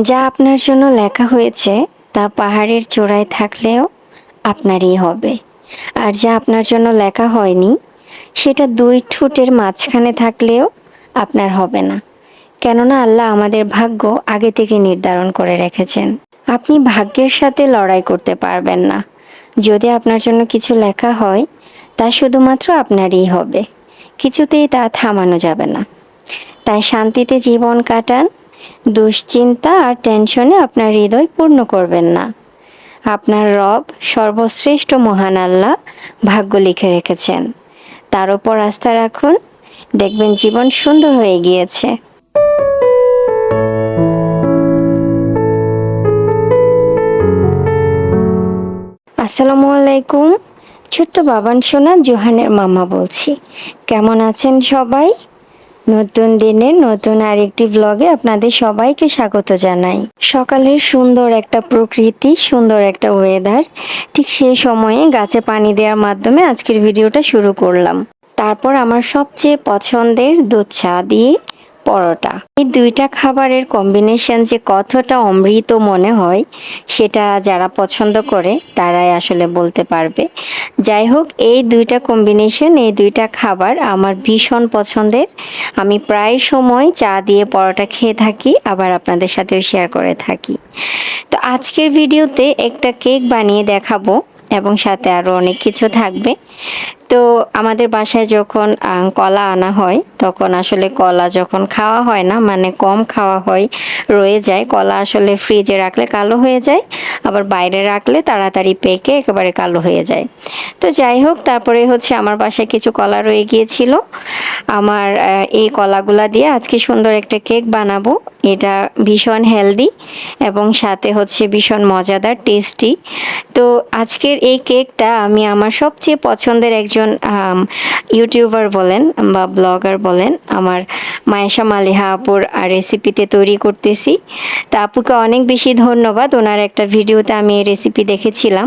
যা আপনার জন্য লেখা হয়েছে তা পাহাড়ের চূড়ায় থাকলেও আপনারই হবে। আর যা আপনার জন্য লেখা হয়নি, সেটা দুই ঠোঁটের মাঝখানে থাকলেও আপনার হবে না। কেননা আল্লাহ আমাদের ভাগ্য আগে থেকে নির্ধারণ করে রেখেছেন। আপনি ভাগ্যের সাথে লড়াই করতে পারবেন না। যদি আপনার জন্য কিছু লেখা হয়, তা শুধুমাত্র আপনারই হবে। কিছুতেই তা থামানো যাবে না। তাই শান্তিতে জীবন কাটান দুশ্চিন্তা আর টেনশনে আপনার হৃদয় পূর্ণ করবেন না। আপনার রব, সর্বশ্রেষ্ঠ মহান আল্লাহ, ভাগ্য লিখে রেখেছেন। তার ওপর আস্থা রাখুন, দেখবেন জীবন সুন্দর হয়ে গিয়েছে। আসসালামু আলাইকুম, ছোট্ট বাবান সোনা জোহানের মামা বলছি। কেমন আছেন সবাই? নতুন দিনের নতুন আরেকটি ব্লগে আপনাদের সবাইকে স্বাগত জানাই। সকালের সুন্দর একটা প্রকৃতি, সুন্দর একটা ওয়েদার ঠিক সেই সময়ে গাছে পানি দেওয়ার মাধ্যমে আজকের ভিডিওটা শুরু করলাম। তারপর আমার সবচেয়ে পছন্দের দুধ চা দিয়ে পরোটা। এই দুইটা খাবারের কম্বিনেশন যে কতটা অমৃত মনে হয়, সেটা যারা পছন্দ করে, তারাই আসলে বলতে পারবে। যাই হোক, এই দুইটা কম্বিনেশন এই দুইটা খাবার আমার ভীষণ পছন্দের। আমি প্রায় সময় চা দিয়ে পরোটা খেয়ে থাকি, আবার আপনাদের সাথেও শেয়ার করে থাকি। তো আজকের ভিডিওতে একটা কেক বানিয়ে দেখাবো। এবং সাথে আরও অনেক কিছু থাকবে। তো আমাদের বাসায় যখন কলা আনা হয়, তখন আসলে কলা যখন খাওয়া হয় না মানে কম খাওয়া হয়, রয়ে যায়। কলা আসলে ফ্রিজে রাখলে কালো হয়ে যায়, আবার বাইরে রাখলে তাড়াতাড়ি পেকে একেবারে কালো হয়ে যায়। তো যাই হোক, তারপরে হচ্ছে আমার বাসায় কিছু কলা রয়ে গিয়েছিল। আমার এই কলাগুলা দিয়ে আজকে সুন্দর একটা কেক বানাবো। এটা ভীষণ হেলদি এবং সাথে হচ্ছে ভীষণ মজাদার টেস্টি তো আজকের এই কেকটা আমি আমার সবচেয়ে পছন্দের একজন ইউটিউবার বলেন বা ব্লগার বলেন, আমার মায়েশা মালিহা আপুর রেসিপিতে তৈরি করতেছি। তা আপুকে অনেক বেশি ধন্যবাদ, ওনার একটা ভিডিওতে আমি এই রেসিপি দেখেছিলাম।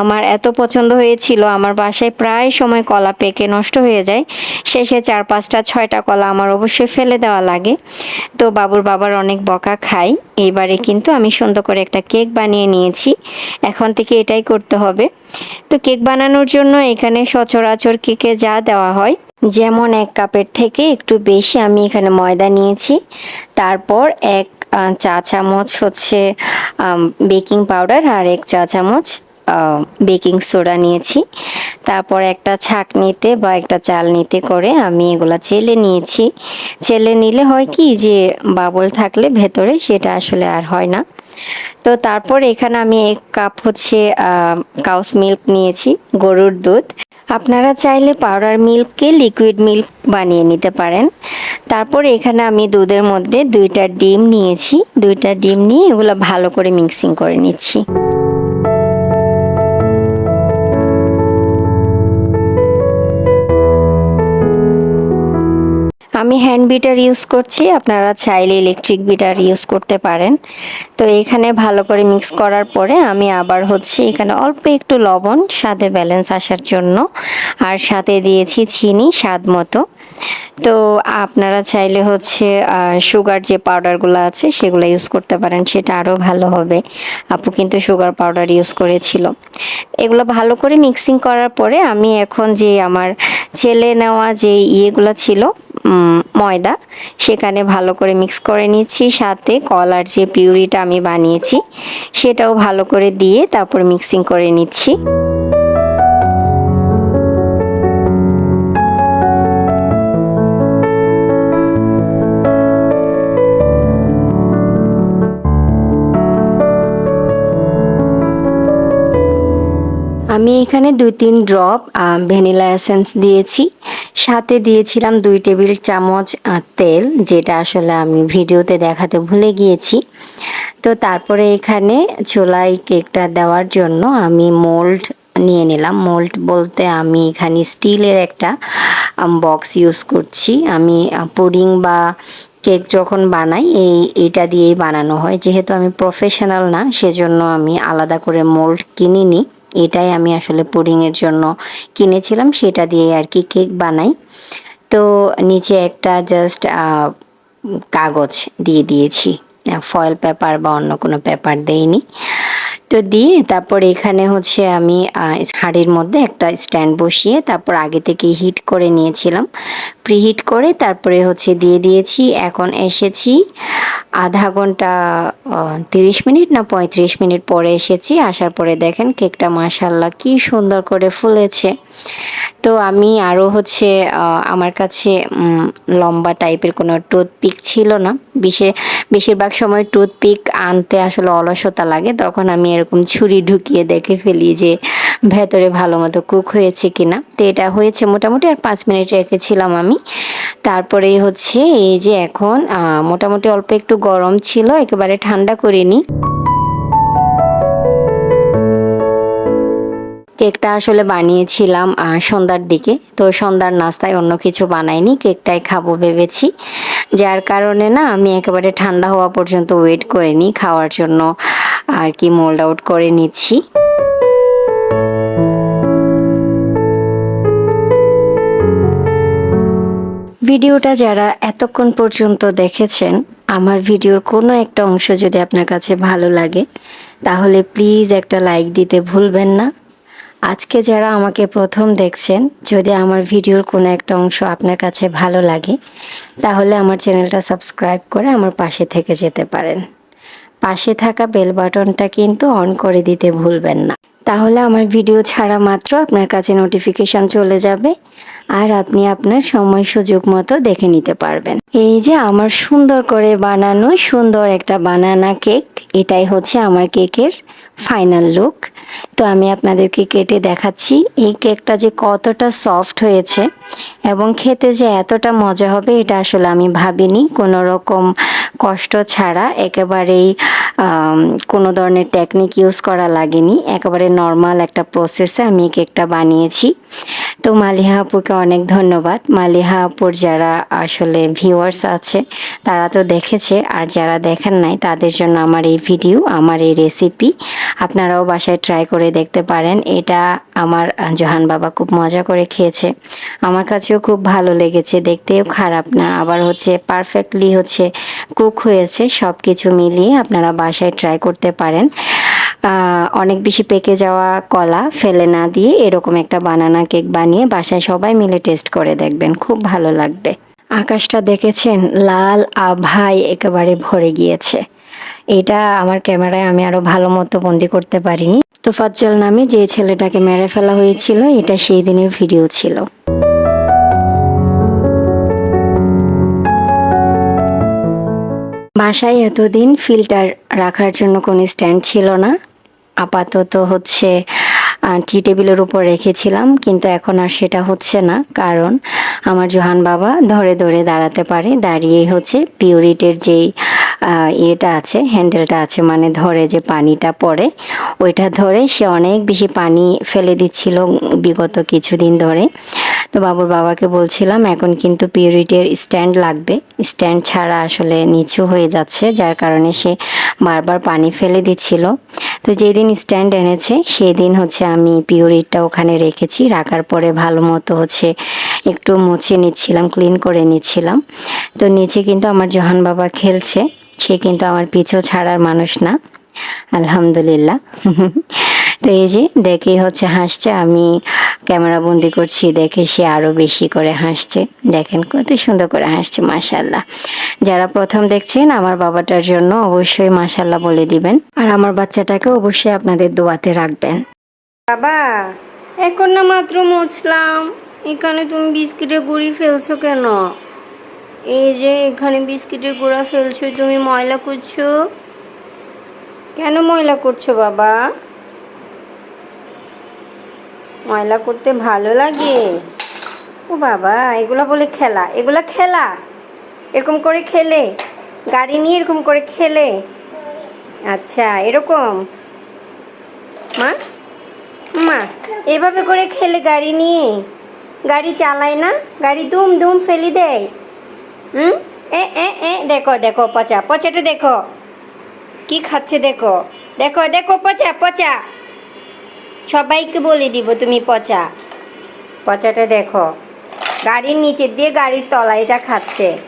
আমার এত পছন্দ হয়েছিল, আমার বাসায় প্রায় সময় কলা পেকে নষ্ট হয়ে যায়, শেষে চার পাঁচটা, ছয়টা কলা আমার অবশ্যই ফেলে দেওয়া লাগে। তো বাবুর বাবার অনেক বকা খাই এইবারে কিন্তু আমি সুন্দর করে একটা কেক বানিয়ে নিয়েছি। এখন থেকে এটাই করতে হবে। তো কেক বানানোর জন্য এখানে সচরাচর কেকে যা দেওয়া হয়, যেমন এক কাপের থেকে একটু বেশি আমি এখানে ময়দা নিয়েছি। তারপর এক চা চামচ হচ্ছে বেকিং পাউডার আর এক চা চামচ বেকিং সোডা নিয়েছি। তারপর একটা ছাঁকনিতে বা একটা চালনিতে করে আমি এগুলো চেলে নিয়েছি। চেলে নিলে হয় কি যে বাবল থাকলে ভেতরে সেটা আসলে আর হয় না। তো তারপর এখানে আমি এক কাপ হচ্ছে কাউস মিল্ক নিয়েছি, গরুর দুধ। আপনারা চাইলে পাউডার মিল্ককে লিকুইড মিল্ক বানিয়ে নিতে পারেন। তারপর এখানে আমি দুধের মধ্যে দুইটা ডিম নিয়েছি। দুইটা ডিম নিয়ে এগুলো ভালো করে মিক্সিং করে নিচ্ছি। আমি হ্যান্ড বিটার ইউজ করছি, আপনারা চাইলে ইলেকট্রিক বিটার ইউজ করতে পারেন। তো এখানে ভালো করে মিক্স করার পরে আমি আবার হচ্ছে এখানে অল্প একটু লবণ, স্বাদে ব্যালেন্স আসার জন্য, আর সাথে দিয়েছি চিনি স্বাদ মতো। তো আপনারা চাইলে হচ্ছে সুগার যে পাউডারগুলো আছে সেগুলো ইউজ করতে পারেন, সেটা আরও ভালো হবে। আপু কিন্তু সুগার পাউডার ইউজ করেছিল। এগুলো ভালো করে মিক্সিং করার পরে আমি এখন যে আমার ছেলে নেওয়া যে ইয়েগুলো ছিল ময়দা। সেখানে ভালো করে মিক্স করে নিচ্ছি সাথে কলার যে পিউরিটা আমি বানিয়েছি, সেটাও ভালো করে দিয়ে তারপর মিক্সিং করে নিচ্ছি। আমি এখানে দুই তিন ড্রপ ভ্যানিলা এসেন্স দিয়েছি। সাথে দিয়েছিলাম দুই টেবিল চামচ তেল, যেটা আসলে আমি ভিডিওতে দেখাতে ভুলে গিয়েছি। তো তারপরে এখানে চুলায় কেকটা দেওয়ার জন্য আমি মোল্ড নিয়ে নিলাম। মোল্ড বলতে আমি এখানে স্টিলের একটা বক্স ইউজ করছি। আমি পুডিং বা কেক যখন বানাই, এই, এটা দিয়েই বানানো হয়। যেহেতু আমি প্রফেশনাল না, সেজন্য আমি আলাদা করে মোল্ড কিনিনি। এটাই আমি আসলে পুডিংয়ের জন্য কিনেছিলাম, সেটা দিয়ে আর কি কেক বানাই। তো নিচে একটা জাস্ট কাগজ দিয়ে দিয়েছি। ফয়েল পেপার বা অন্য কোনো পেপার দেইনি। তো দিয়ে তারপর এখানে হচ্ছে আমি হাড়ির মধ্যে একটা স্ট্যান্ড বসিয়ে তারপর আগে থেকে হিট করে নিয়েছিলাম। প্রিহিট করে তারপরে হচ্ছে দিয়ে দিয়েছি। এখন এসেছি আধা ঘণ্টা তিরিশ মিনিট না পঁয়ত্রিশ মিনিট পরে এসেছি। আসার পরে দেখেন কেকটা মাসাল্লাহ কি সুন্দর করে ফুলেছে। তো আমি আরও হচ্ছে আমার কাছে লম্বা টাইপের কোনো টুথপিক ছিল না। বিশে, বেশিরভাগ সময় টুথপিক আনতে আসলে অলসতা লাগে। তখন আমি এরকম ছুরি ঢুকিয়ে দেখে ফেলি যে ভেতরে ভালো মতো কুক হয়েছে কিনা। তো এটা হয়েছে মোটামুটি আর পাঁচ মিনিট রেখেছিলাম আমি। তারপরেই হচ্ছে এই যে এখন মোটামুটি অল্প একটু গরম ছিল, একেবারে ঠান্ডা করিনি। কেকটা আসলে বানিয়েছিলাম সন্ধ্যার দিকে। তো সন্ধ্যার নাস্তায় অন্য কিছু বানাইনি, কেকটাই খাব ভেবেছি। যার কারণে না, আমি একেবারে ঠান্ডা হওয়া পর্যন্ত ওয়েট করিনি, খাওয়ার জন্য আর কি মোল্ড আউট করে নিচ্ছি। ভিডিওটা যারা এতক্ষণ পর্যন্ত দেখেছেন, আমার ভিডিওর কোনো একটা অংশ যদি আপনার কাছে ভালো লাগে, তাহলে প্লিজ একটা লাইক দিতে ভুলবেন না। আজকে যারা আমাকে প্রথম দেখছেন, যদি আমার ভিডিওর কোনো একটা অংশ আপনার কাছে ভালো লাগে, তাহলে আমার চ্যানেলটা সাবস্ক্রাইব করে আমার পাশে থেকে যেতে পারেন। পাশে থাকা বেল বাটনটা কিন্তু অন করে দিতে ভুলবেন না। তাহলে আমার ভিডিও ছাড়া মাত্র আপনার কাছে নোটিফিকেশন চলে যাবে আর আপনি আপনার সময় সুযোগ মতো দেখে নিতে পারবেন। এই যে আমার সুন্দর করে বানানো সুন্দর একটা বানানা কেক এটাই হচ্ছে আমার কেকের ফাইনাল লুক তো আমি আপনাদেরকে কেটে দেখাচ্ছি, এই কেকটা যে কতটা সফট হয়েছে এবং খেতে যে এতটা মজা হবে, এটা আসলে আমি ভাবিনি। কোনো রকম কষ্ট ছাড়া একেবারেই কোনো ধরনের টেকনিক ইউজ করা লাগেনি। একেবারে নর্মাল একটা প্রসেসে আমি কেকটা বানিয়েছি। তো মালিহা আপুকে অনেক ধন্যবাদ। মালিহা আপুর যারা আসলে ভিউয়ার্স আছে, তারা তো দেখেছে। আর যারা দেখেন নাই, তাদের জন্য আমার এই ভিডিও আমার এই রেসিপি আপনারাও বাসায় ট্রাই করে দেখতে পারেন। এটা আমার জোহান বাবা খুব মজা করে খেয়েছে। আমার কাছেও খুব ভালো লেগেছে, দেখতেও খারাপ না। আবার হচ্ছে পারফেক্টলি হচ্ছে কুক হয়েছে সব কিছু মিলিয়ে আপনারা বাসায় ট্রাই করতে পারেন। অনেক বেশি পেকে যাওয়া কলা ফেলে না দিয়ে এরকম একটা বানানা কেক বানিয়ে বাসায় সবাই মিলে টেস্ট করে দেখবেন, খুব ভালো লাগবে। আকাশটা দেখেছেন? লাল আভায় একেবারে ভরে গিয়েছে। এটা আমার ক্যামেরায় আমি আরও ভালো মতো বন্দি করতে পারিনি। তোফাজ্জল নামে যে ছেলেটাকে মেরে ফেলা হয়েছিল, এটা সেই দিনের ভিডিও ছিল। বাসায় এতদিন ফিল্টার রাখার জন্য কোনো স্ট্যান্ড ছিল না। আপাতত হচ্ছে টি টেবিলের উপর রেখেছিলাম, কিন্তু এখন আর সেটা হচ্ছে না। কারণ আমার জোহান বাবা ধরে ধরে দাঁড়াতে পারে দাঁড়িয়ে হচ্ছে পিউরিটের যেই ইয়েটা আছে, হ্যান্ডেলটা আছে মানে ধরে যে পানিটা পড়ে, ওইটা ধরে সে অনেক বেশি পানি ফেলে দিচ্ছিল বিগত কিছুদিন ধরে। তো বাবুর বাবাকে বলছিলাম, এখন কিন্তু পিউরিটির স্ট্যান্ড লাগবে। স্ট্যান্ড ছাড়া আসলে নিচু হয়ে যাচ্ছে, যার কারণে সে বারবার পানি ফেলে দিচ্ছিল। তো যেদিন স্ট্যান্ড এনেছে সেই দিন হচ্ছে আমি পিউরিটটা ওখানে রেখেছি। রাখার পরে ভালো মতো হচ্ছে একটু মুছে নিচ্ছিলাম ক্লিন করে নিচ্ছিলাম। তো নিচে কিন্তু আমার জোহান বাবা খেলছে, সে কিন্তু আমার পিছু ছাড়ার মানুষ না। আলহামদুলিল্লাহ। তো এই যে দেখেই হচ্ছে হাসছে, আমি ক্যামেরা বন্দি করছি, দেখে সে আরও বেশি করে হাসছে। দেখেন কত সুন্দর করে হাসছে মাশাল্লাহ যারা প্রথম দেখছেন আমার বাবাটার জন্য অবশ্যই মাশাল্লাহ বলে দিবেন। আর আমার বাচ্চাটাকে অবশ্যই আপনাদের দোয়াতে রাখবেন। বাবা, এখন না মাত্র মুছলাম। এখানে তুমি বিস্কিটের গুঁড়ি ফেলছো কেন? এই যে এখানে বিস্কিটের গুঁড়া ফেলছো তুমি ময়লা করছ কেন ময়লা করছ বাবা? ময়লা করতে ভালো লাগে। ও বাবা, এগুলা বলে খেলা। এগুলা খেলা। এরকম করে খেলে। গাড়ি নিয়ে এরকম করে খেলে। আচ্ছা এরকম। মা? মা, এভাবে করে খেলে গাড়ি নিয়ে। গাড়ি চালায় না? গাড়ি দুম দুম ফেলি দেয়। হুম? এ এ এ, দেখো দেখো, পচা। পচাটা দেখো। কি খাচ্ছে দেখো? দেখো দেখো, পচা পচা। সবাইকে বলে দিব তুমি পচা। পচাটা দেখো। গাড়ির নিচে দিয়ে গাড়ির তলায় এটা খাচ্ছে।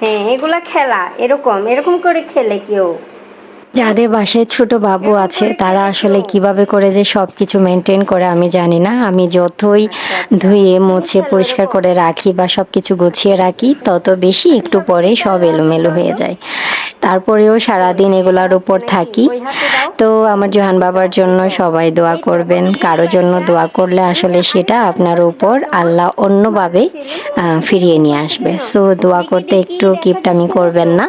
হ্যাঁ এগুলা খেলা। এরকম। এরকম করে খেলে কেউ। যাদের বাসায় ছোট বাবু আছে তারা আসলে কীভাবে করে যে সব কিছু মেনটেন করে আমি জানি না। আমি যতই ধুয়ে মুছে পরিষ্কার করে রাখি বা সব কিছু গুছিয়ে রাখি তত বেশি একটু পরে সব এলোমেলো হয়ে যায়। তারপরেও সারাদিন এগুলার উপর থাকি। তো আমার জোহান বাবার জন্য সবাই দোয়া করবেন। কারও জন্য দোয়া করলে আসলে সেটা আপনার উপর আল্লাহ অন্যভাবে ফিরিয়ে নিয়ে আসবে। সো দোয়া করতে একটু কিপটামি করবেন না।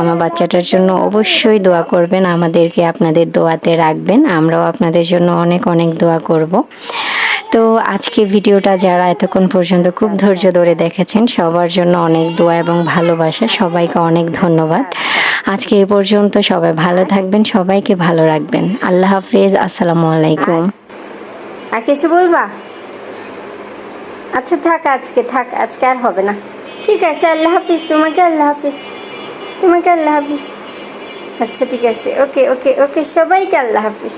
আমার বাচ্চাটার জন্য অবশ্যই দোয়া করবেন। আমাদেরকে আপনাদের দোয়াতে রাখবেন। আমরাও আপনাদের জন্য অনেক অনেক দোয়া করব। তো আজকে ভিডিওটা যারা এতক্ষণ পর্যন্ত খুব ধৈর্য ধরে দেখেছেন সবার জন্য অনেক দোয়া এবং ভালোবাসা। সবাইকে অনেক ধন্যবাদ। আজকে এ পর্যন্ত সবাই ভালো থাকবেন, সবাইকে ভালো রাখবেন। আল্লাহ হাফেজ, আসসালামু আলাইকুম। আর কিছু বলবা? আচ্ছা থাক আজকে থাক, আজকে আর হবে না। ঠিক আছে, আল্লাহ হাফিজ, তোমাকে আল্লাহ হাফিজ, তোমাকে আল্লাহ হাফিজ। আচ্ছা ঠিক আছে, ওকে ওকে ওকে, সবাইকে আল্লাহ হাফিজ।